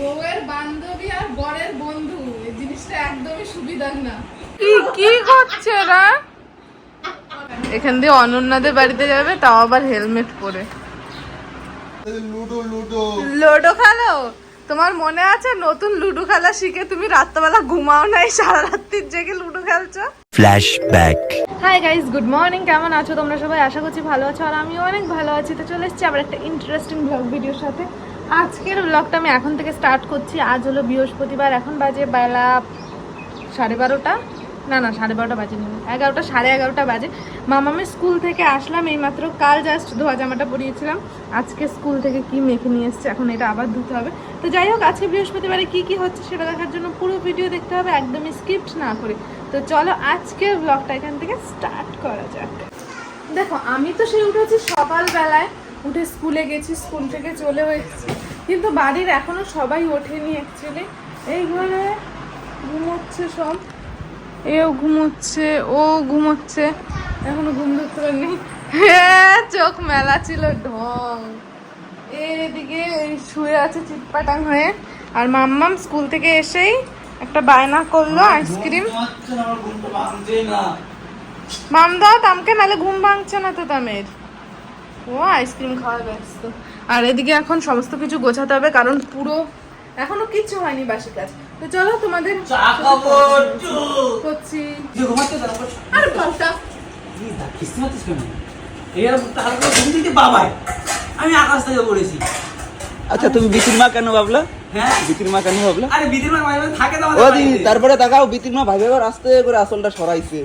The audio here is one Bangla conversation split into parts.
বউয়ের বান্ধবী আর বরের বন্ধু। এই জিনিসটা একদমই সুবিধার না। কি কি করছে ওরা এখান দিয়ে অনন্যাদের বাড়িতে যাবে তাও আবার হেলমেট পরে। লুডো খেলো? তোমার মনে আছে নতুন লুডো খেলা শিখে তুমি রাত্রেবেলা ঘুমাও নাই সারা রাত্রির জেগে লুডো খেলছো? Flashback. Hi guys good morning কেমন আছো? তোমরা সবাই আশা করছি ভালো আছো আর আমিও অনেক ভালো আছি। তো চলে এসেছি আবার একটা ইন্টারেস্টিং ব্লগ ভিডিওর সাথে। আজকের ব্লগটা আমি এখন থেকে স্টার্ট করছি। আজ হলো বৃহস্পতিবার, এখন বাজে বেলা সাড়ে বারোটা। না না, সাড়ে বারোটা বাজে নি এগারোটা, সাড়ে এগারোটা বাজে। মামামের স্কুল থেকে আসলাম, এইমাত্র কাল জাস্ট ধোয়া জামাটা পরিয়েছিলাম। আজকে স্কুল থেকে কি মেখে নিয়ে এসছে, এখন এটা আবার ধুতে হবে। তো যাই হোক, আজকে বৃহস্পতিবারে কি কি হচ্ছে সেটা দেখার জন্য পুরো ভিডিও দেখতে হবে, একদমই স্কিপ্ট না করে। তো চলো আজকের ব্লগটা এখান থেকে স্টার্ট করা যাক। দেখো, আমি তো সেই উঠেছি সকালবেলায়, উঠে স্কুলে গেছি স্কুল থেকে চলে এসেছি। কিন্তু বাড়ির এখনও সবাই ওঠেনি অ্যাকচুয়ালি এই ঘরে ঘুমোচ্ছে সব। এও ঘুমোচ্ছে ও ঘুমোচ্ছে। এখনও ঘুম ধরতে পারিনি। হ্যাঁ চোখ মেলা ছিল ঢং। এদিকে এই শুয়ে আছে চিটপাটাং হয়ে। আর মাম্মাম স্কুল থেকে এসেই একটা বায়না করল আইসক্রিম। মাম দাও তামকে নালে ঘুম ভাঙছে না তো তামের। ও আইসক্রিম খাওয়া ব্যস্ত। আর এদিকে এখন সমস্ত কিছু গোছাতে হবে কারণ পুরো এখনও কিচ্ছু হয়নি বাসি কাজ। তো চলো তোমাদের করছি। আর বলটা। আমি আকাশ থেকে পড়েছি। আচ্ছা তুমি বিতির মা কেন ভাবলা? হ্যাঁ। বিতির মা কেন ভাবলা? আরে বিদির মা মাঝে মাঝে থাকে তো ও আমাদের তারপরে তাকাও বিতির মা ভাবে এবার আস্তে করে আসলটা সরাইছে।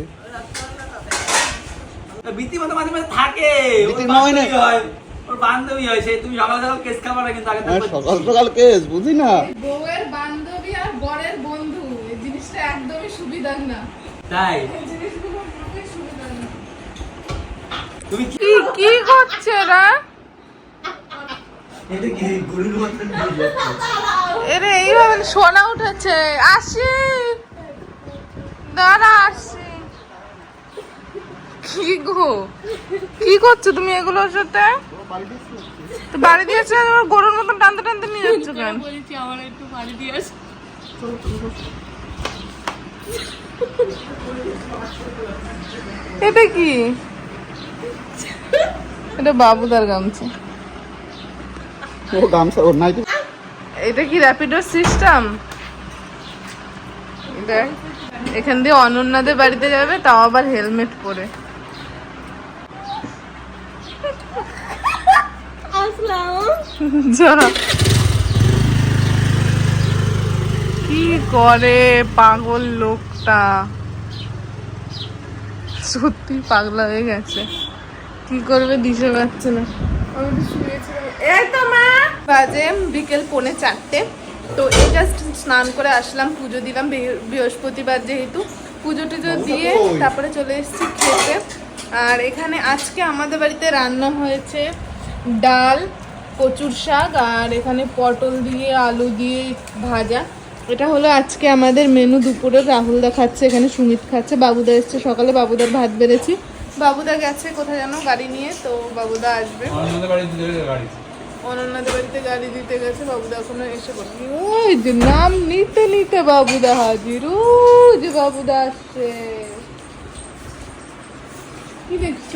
মাঝে মাঝে থাকে। বিতির মা হয় না? ওর বান্ধবী হয় সে তুমি সকাল সকাল কেস না কিন্তু আগে হ্যাঁ, সকাল সকাল কেস বুঝি না? বউয়ের বান্ধবী আর বরের বন্ধু এই জিনিসটা একদমই সুবিধার না। তাই? তুমি কি কি করছে ওরা এটা কি গরুর মতন এরে এইভাবে সোনা উঠেছে। আসি। দাঁড়া আসি। কি গো? কি করছ তুমি এগুলোর সাথে? তো বাড়ি দিয়েছে আর ওর গরুর মতন টানতে টানতে নিয়ে যাচ্ছ কেন বলছি আমার একটু বাড়ি দিয়ে আস এটা কি? এটা বাবুদার গামছা। ও গামছা ওর নাইটি। এটা কি র্যাপিডোর সিস্টেম? দেখ এখান দিয়ে অনন্যাদের বাড়িতে যাবে তাও আবার হেলমেট পরে। যা। কি করে পাগল লোকটা? সত্যি পাগলা হয়ে গেছে। কি করবে দিশে পাচ্ছে না। আমি তো শুয়েছিলাম। এই তো মা! বাজে বিকেল পৌনে চারটে। তো এই জাস্ট স্নান করে আসলাম পুজো দিলাম বৃহ- বৃহস্পতিবার যেহেতু। পুজো টুজো দিয়ে তারপরে চলে এসেছি খেতে। আর এখানে আজকে আমাদের বাড়িতে রান্না হয়েছে ডাল কচুর শাক আর এখানে পটল দিয়ে আলু দিয়ে ভাজা। এটা হলো আজকে আমাদের মেনু দুপুরে। রাহুলদা খাচ্ছে এখানে সুমিত খাচ্ছে বাবুদা এসছে সকালে। বাবুদার ভাত বেড়েছি। বাবুদা গেছে কোথায় যেন গাড়ি নিয়ে তো বাবুদা আসবে। অনন্যাদের বাড়িতে গাড়ি। দিতে গেছে বাবুদা এসে ওই যে নাম নিতে নিতে বাবুদা হাজির। যে বাবুদা আসছে। কি দেখছ?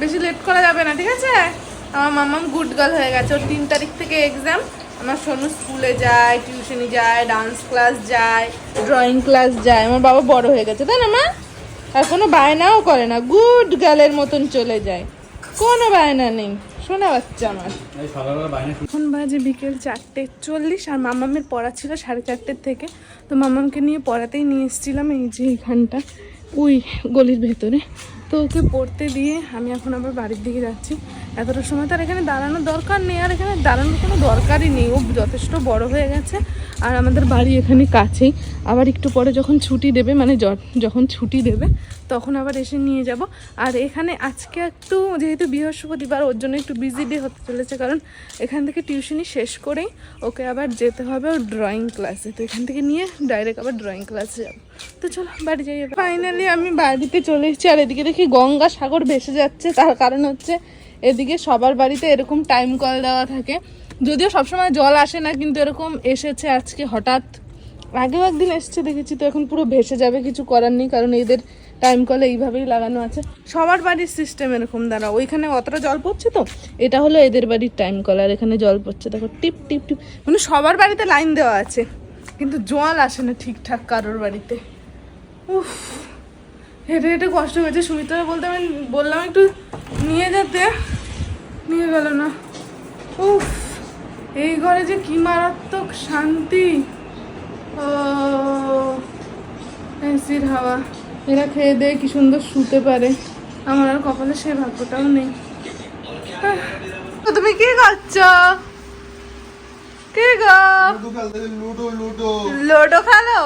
বেশি লেট করা যাবে না ঠিক আছে? আমার মামাম গুড গার্ল হয়ে গেছে। ওর তিন তারিখ থেকে এক্সাম আমার সোনু স্কুলে যায় টিউশনি যায় ডান্স ক্লাস যায় ড্রয়িং ক্লাস যায়। আমার বাবা বড় হয়ে গেছে তাই না মা? আর কোনো বায়নাও করে না। গুড গার্লের মতন চলে যায়। কোনো বায়না নেই। শোনা বাচ্চা আমার। এখন বাজে বিকেল চারটে চল্লিশ আর মামামের পড়া ছিল সাড়ে চারটের থেকে। তো মামামকে নিয়ে পড়াতেই নিয়ে এসেছিলাম এই যে এখানটা ওই গলির ভেতরে। তো ওকে পড়তে দিয়ে আমি এখন আবার বাড়ির দিকে যাচ্ছি। এতটা সময় তার এখানে দাঁড়ানোর দরকার নেই, আর এখানে দাঁড়ানোর কোনো দরকারই নেই। ও যথেষ্ট বড় হয়ে গেছে, আর আমাদের বাড়ি এখানে কাছেই। আবার একটু পরে যখন ছুটি দেবে মানে যখন ছুটি দেবে, তখন আবার এসে নিয়ে যাব। আর এখানে আজকে একটু, যেহেতু বৃহস্পতিবার, ওর জন্য একটু বিজি ডে হতে চলেছে, কারণ এখান থেকে টিউশনি শেষ করেই ওকে আবার যেতে হবে ওর ড্রয়িং ক্লাসে তো এখান থেকে নিয়ে ডাইরেক্ট আবার ড্রয়িং ক্লাসে যাব। তো চলো, বাড়ি যাই ফাইনালি আমি বাড়িতে চলে এসেছি, আর এদিকে দেখি গঙ্গা সাগর ভেসে যাচ্ছে। তার কারণ হচ্ছে এদিকে সবার বাড়িতে এরকম টাইম কল দেওয়া থাকে। যদিও সবসময় জল আসে না, কিন্তু এরকম এসেছে আজকে হঠাৎ। আগেও একদিন এসছে, দেখেছি তো, এখন পুরো ভেসে যাবে, কিছু করার নেই, কারণ এদের টাইম কলে এইভাবেই লাগানো আছে। সবার বাড়ির সিস্টেম এরকম দ্বারা ওইখানে অতটা জল পড়ছে তো? এটা হলো এদের বাড়ির টাইম কল আর এখানে জল পড়ছে, দেখো, টিপ টিপ টিপ। মানে সবার বাড়িতে লাইন দেওয়া আছে, কিন্তু জল আসে না ঠিকঠাক কারোর বাড়িতে। উফ, হেঁটে হেঁটে কষ্ট হয়েছে সুমিত্রা বলতে আমি বললাম একটু নিয়ে যেতে? নিয়ে গেল না। উফ এই ঘরে যে কি মারাত্মক শান্তি। ও এসির হাওয়া। এরা খেয়ে দিয়ে কি সুন্দর শুতে পারে। আমার আর কপালে সে ভাগ্যটাও নেই। তুমি কি করছ কি গো? লুডো খেলো?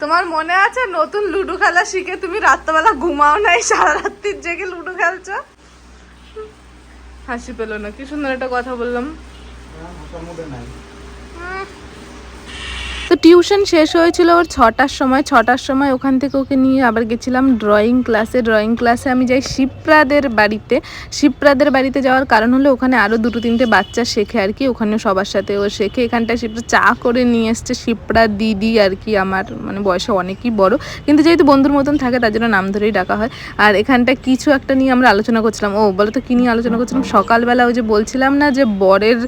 তোমার মনে আছে নতুন লুডো খেলা শিখে তুমি রাত্রেবেলা ঘুমাও নাই সারা রাত্রির জেগে লুডো খেলছো? হাসি পেল না। কি সুন্দর একটা কথা বললাম। তো টিউশন শেষ হয়েছিল ওর ছটার সময় ছটার সময় ওখান থেকে ওকে নিয়ে আবার গেছিলাম ড্রয়িং ক্লাসে। ড্রয়িং ক্লাসে আমি যাই শিপ্রাদের বাড়িতে। শিপ্রাদের বাড়িতে যাওয়ার কারণ হলো ওখানে আরও দুটো তিনটে বাচ্চা শেখে আর কি। ওখানে সবার সাথে ও শেখে। এখানটায় শিপ্রা চা করে নিয়ে এসছে। শিপ্রা দিদি আর কি আমার মানে বয়সে অনেকই বড়। কিন্তু যেহেতু বন্ধুর মতন থাকে, তার জন্য নাম ধরেই ডাকা হয়। আর এখানটা কিছু একটা নিয়ে আমরা আলোচনা করছিলাম। ও বলো তো কী নিয়ে আলোচনা করছিলাম? সকালবেলা ওই যে বলছিলাম না যে বরের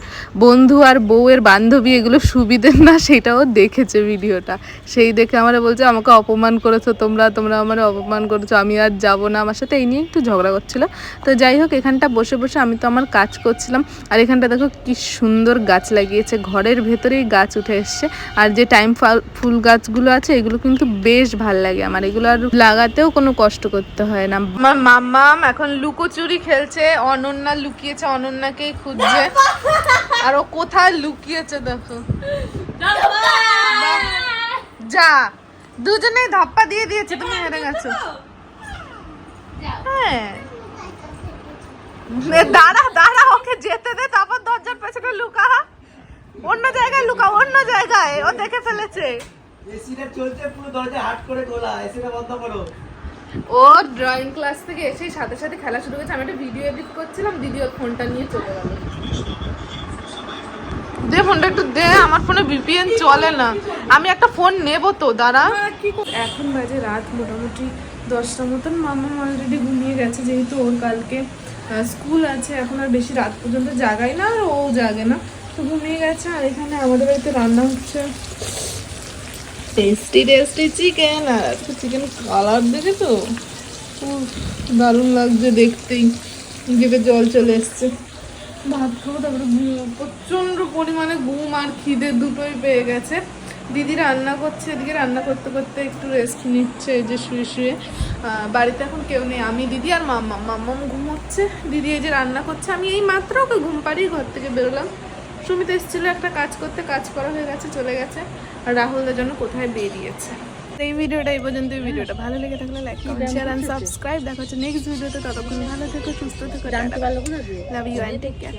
বন্ধু আর বউয়ের বান্ধবী এগুলো সুবিধের না, সেটাও দেখেছে ভিডিওটা। সেই দেখে আমরা বলছে, আমাকে অপমান করেছ তোমরা তোমরা আমার অপমান করেছ, আমি আর যাব না। আমার সাথে এই নিয়ে একটু ঝগড়া করছিল। তো যাই হোক, এখানটা বসে বসে আমি তো আমার কাজ করছিলাম। আর এখানটা দেখো কি সুন্দর গাছ লাগিয়েছে। ঘরের ভেতরেই গাছ উঠে এসছে। আর যে টাইম ফুল গাছগুলো আছে, এগুলো কিন্তু বেশ ভালো লাগে আমার। এগুলো আর লাগাতেও কোনো কষ্ট করতে হয় না। আমার মাম্মাম, এখন লুকোচুরি খেলছে। অনন্যা লুকিয়েছে, অনন্যাকেই খুঁজছে। আর ও কোথায় লুকিয়েছে, দেখো। যা দুজনে ধাপ্পা দিয়ে দিয়েছে তুমি হেরে গেছো। হ্যাঁ। দাঁড়া দাঁড়া ওকে যেতে দে তারপর দরজার পেছনে লুকা অন্য জায়গায় লুকা অন্য জায়গায় ও দেখে ফেলেছে। এসিটা চলছে পুরো দরজা হাট করে খোলা এসিটা বন্ধ করো। ও ড্রয়িং ক্লাস থেকে এসে সাথে সাথে খেলা শুরু করেছে আমি একটা ভিডিও এডিট করছিলাম দিদি ওর ফোনটা নিয়ে চলে গেল। দে ফোনটা একটু দে, আমার ফোনে ভিপিএন চলে না। আমি একটা ফোন নেব তো, দাঁড়া। এখন বাজে রাত, মোটামুটি দশটার মতন। মামা অলরেডি ঘুমিয়ে গেছে, যেহেতু ওর কালকে স্কুল আছে, এখন আর বেশি রাত পর্যন্ত জাগাই না, আর ও জাগে না। তো ঘুমিয়ে গেছে, আর এখানে আমাদের বাড়িতে রান্না হচ্ছে। টেস্টি টেস্টি চিকেন আর চিকেন কালার দেখে তো দারুণ লাগছে দেখতেই। জিভে জল চলে এসছে। ভাত খাব তারপরে প্রচণ্ড পরিমাণে ঘুম আর খিদে দুটোই পেয়ে গেছে। দিদি রান্না করছে, এদিকে রান্না করতে করতে একটু রেস্ট নিচ্ছে যে শুয়ে শুয়ে। বাড়িতে এখন কেউ নেই। আমি, দিদি আর মাম্মা। মাম্মাম ঘুমোচ্ছে। দিদি এই যে রান্না করছে। আমি এই মাত্র ওকে ঘুম পাড়িয়ে ঘর থেকে বেরোলাম। সুমিত এসেছিল একটা কাজ করতে। কাজ করা হয়ে গেছে, চলে গেছে। আর রাহুলদের জন্য কোথায় বেরিয়েছে। এই ভিডিওটা এই পর্যন্ত এই ভিডিওটা ভালো লেগে থাকলে like comment share and subscribe দেখা হচ্ছে নেক্সট ভিডিওতে। ততক্ষণ ভালো থেকো সুস্থ থেকো love you and take care